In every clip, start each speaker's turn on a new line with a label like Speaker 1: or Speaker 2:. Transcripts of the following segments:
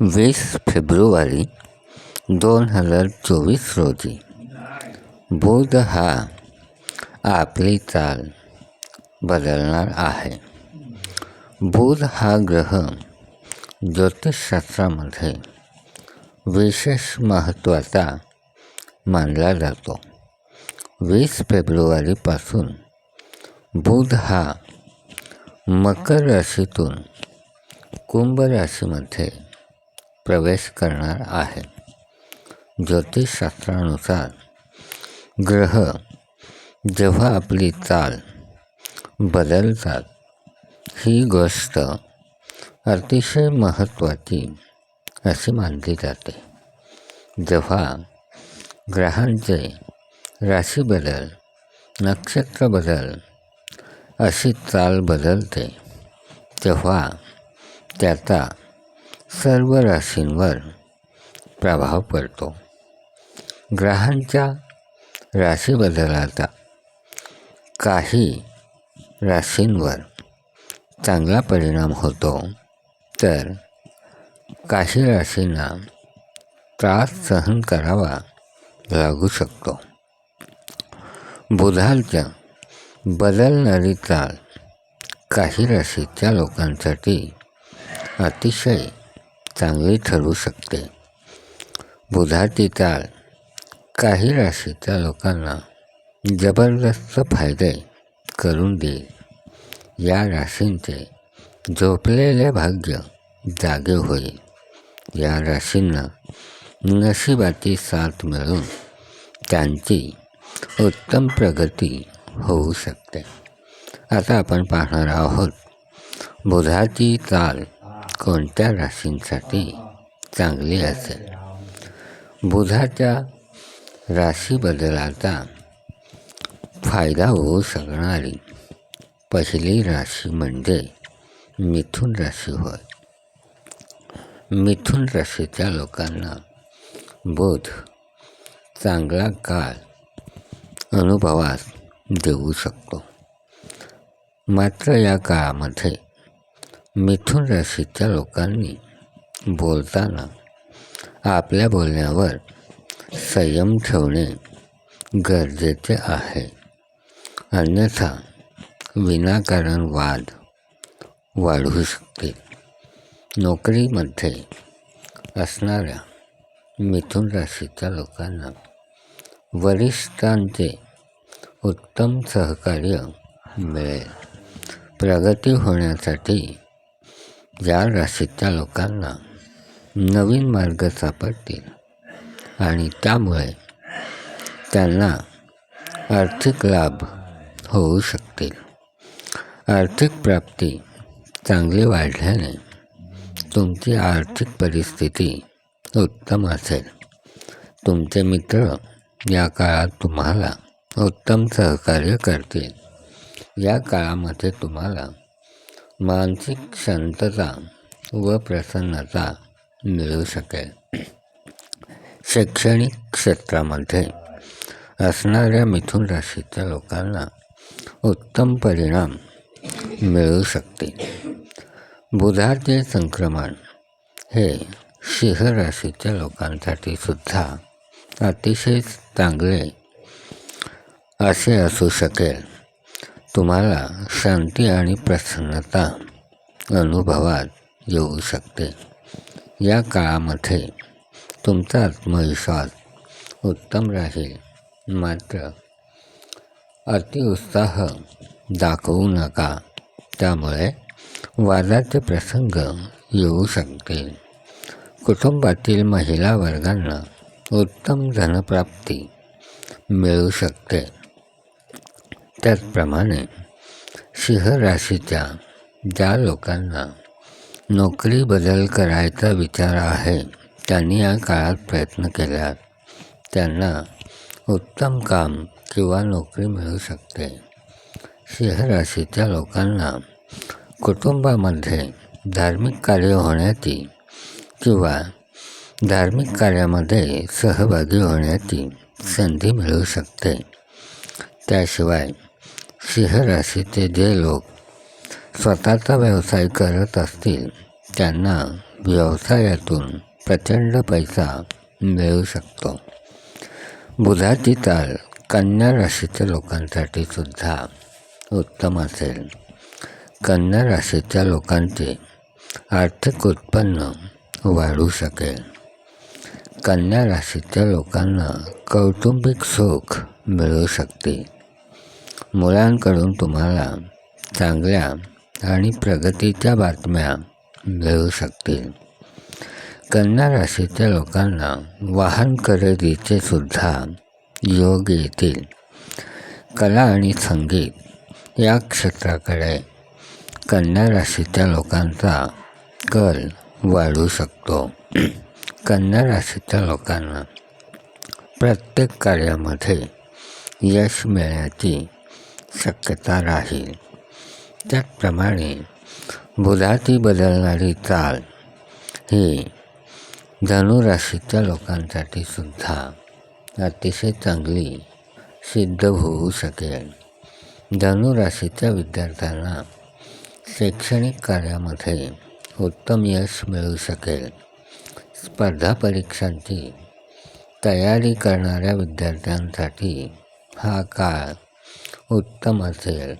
Speaker 1: वीस फेब्रुवारी दोन हज़ार चोवीस रोजी। बुध हा आपली चाल बदलणार आहे। बुध हा ग्रह ज्योतिषशास्त्रामध्ये विशेष महत्त्वाचा मानला जातो। वीस फेब्रुवारीपासून बुध हा मकर राशीतून कुंभ राशीमध्ये प्रवेश करणार आहे. ज्योतिषशास्त्रानुसार ग्रह जेव्हा आपली चाल बदलतात ही गोष्ट अतिशय महत्त्वाची अशी मानली जाते. जेव्हा ग्रहांचे राशी बदल नक्षत्र बदल अशी चाल बदलते तेव्हा त्याचा सर्व राशींवर प्रभाव पडतो. ग्रहांच्या राशी बदलाचा काही राशींवर चांगला परिणाम होतो तर काही राशींना त्रास सहन करावा लागू शकतो. बुधांच्या बदलणारी चाल काही राशीच्या लोकांसाठी अतिशय चांगली ठरू शकते. बुधाची चाल काही राशीच्या लोकांना ज़बरदस्त फ़ायदे करून देईल. या राशींचे झोपलेले भाग्य जागे होईल. या राशींना नशिबाची साथ मिळून त्यांची उत्तम प्रगती होऊ शकते. आता आपण पाहणार आहोत. बुधाची चाल कोणत्या राशींसाठी चांगली असेल? बुधाच्या राशीबदलाचा फायदा होऊ शकणारी पहिली राशी म्हणजे मिथुन राशी होय. मिथुन राशीच्या लोकांना बुध चांगला काळ अनुभवास देऊ शकतो. मात्र या काळामध्ये मिथुन राशीच्या लोकांनी बोलताना आपल्या बोलण्यावर संयम ठेवणे गरजेचे आहे. अन्यथा विनाकारण वाद वाढू शकते. नोकरीमध्ये असणाऱ्या मिथुन राशीच्या लोकांना वरिष्ठांचे उत्तम सहकार्य मिळेल. प्रगती होण्यासाठी या राशीच्या लोकांना नवीन मार्ग सापडतील. आणि त्यामुळे त्यांना आर्थिक लाभ होऊ शकतील. आर्थिक प्राप्ती चांगली वाढल्याने तुमची आर्थिक परिस्थिती उत्तम असेल. तुमचे मित्र या काळात तुम्हाला उत्तम सहकार्य करतील. या काळामध्ये तुम्हाला मानसिक शांतता व प्रसन्नता मिळू शकेल. शैक्षणिक क्षेत्रामध्ये असणाऱ्या मिथुन राशीच्या लोकांना उत्तम परिणाम मिळू शकतील. बुधाचे संक्रमण हे सिंह राशीच्या लोकांसाठी सुद्धा अतिशय चांगले असे असू शकेल. तुम्हाला शांती आणि प्रसन्नता अनुभवात येऊ शकते. या काळामध्ये तुमचा आत्मविश्वास उत्तम राहील. मात्र अतिउत्साह दाखवू नका. त्यामुळे वादाचे प्रसंग येऊ शकतील कुटुंबातील महिला वर्गांना उत्तम धनप्राप्ती मिळू शकते. त्याचप्रमाणे सिंह राशीच्या ज्या लोकांना नोकरी बदल करायचा विचार आहे त्यांनी या काळात प्रयत्न केल्यात त्यांना उत्तम काम किंवा नोकरी मिळू शकते. सिंह राशीच्या लोकांना कुटुंबामध्ये धार्मिक कार्य होण्याची किंवा धार्मिक कार्यामध्ये सहभागी होण्याची संधी मिळू शकते. त्याशिवाय सिंह राशीचे जे लोक स्वतःचा व्यवसाय करत असतील त्यांना व्यवसायातून प्रचंड पैसा मिळू शकतो. बुधाची चाल कन्या राशीच्या लोकांसाठी सुद्धा उत्तम असेल. कन्या राशीच्या लोकांचे आर्थिक उत्पन्न वाढू शकेल. कन्या राशीच्या लोकांना कौटुंबिक सुख मिळू शकते. मुलांकडून तुम्हाला चांगल्या आणि प्रगतीच्या बातम्या मिळू शकतील. कन्या राशीच्या लोकांना वाहन खरेदीचे सुद्धा योग येतील. कला आणि संगीत या क्षेत्राकडे कन्या राशीच्या लोकांचा कल वाढू शकतो. कन्या राशीच्या लोकांना प्रत्येक कार्यामध्ये यश मिळण्याची शक्यता राहील. त्याचप्रमाणे बुधाची बदलणारी चाल ही धनुराशीच्या लोकांसाठी सुद्धा अतिशय चांगली सिद्ध होऊ शकेल. धनुराशीच्या विद्यार्थ्यांना शैक्षणिक कार्यामध्ये उत्तम यश मिळू शकेल. स्पर्धा परीक्षांची तयारी करणाऱ्या विद्यार्थ्यांसाठी हा काळ उत्तम असेल.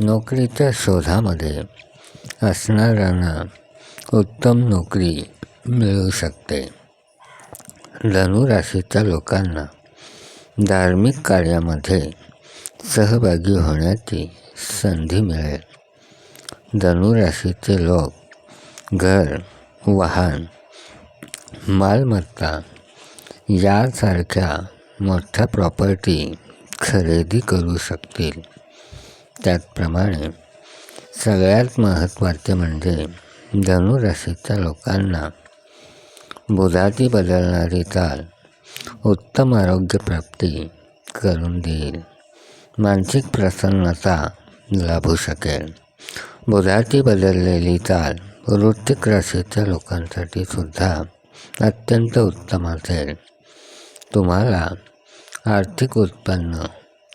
Speaker 1: नोकरीच्या शोधामध्ये असणाऱ्यांना उत्तम नोकरी मिळू शकते. धनुराशीच्या लोकांना धार्मिक कार्यामध्ये सहभागी होण्याची संधी मिळेल. धनुराशीचे लोक घर वाहन मालमत्ता यासारख्या मोठ्या प्रॉपर्टी खरेदी करू शकतील. त्याचप्रमाणे सगळ्यात महत्त्वाचे म्हणजे धनुराशीच्या लोकांना बुधाची बदलणारी चाल उत्तम आरोग्यप्राप्ती करून देईल. मानसिक प्रसन्नता लाभू शकेल. बुधाची बदललेली चाल वृत्तिक राशीच्या लोकांसाठी सुद्धा अत्यंत उत्तम असेल. तुम्हाला आर्थिक उत्पन्न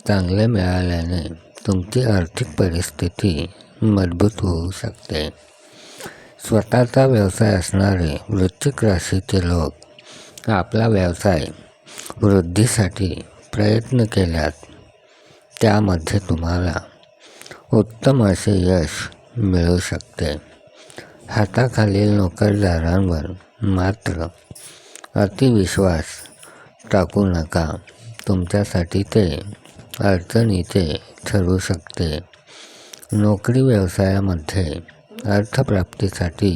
Speaker 1: चांगले मिळाल्याने तुमची आर्थिक परिस्थिती मजबूत होऊ शकते. स्वतःचा व्यवसाय असणारे वृश्चिक राशीचे लोक आपला व्यवसाय वृद्धीसाठी प्रयत्न केल्यास त्यामध्ये तुम्हाला उत्तम असे यश मिळू शकते. हाताखालील नोकरदारांवर मात्र अतिविश्वास टाकू नका. तुमच्यासाठी ते अडचणीचे ठरू शकते. नोकरी व्यवसायामध्ये अर्थप्राप्तीसाठी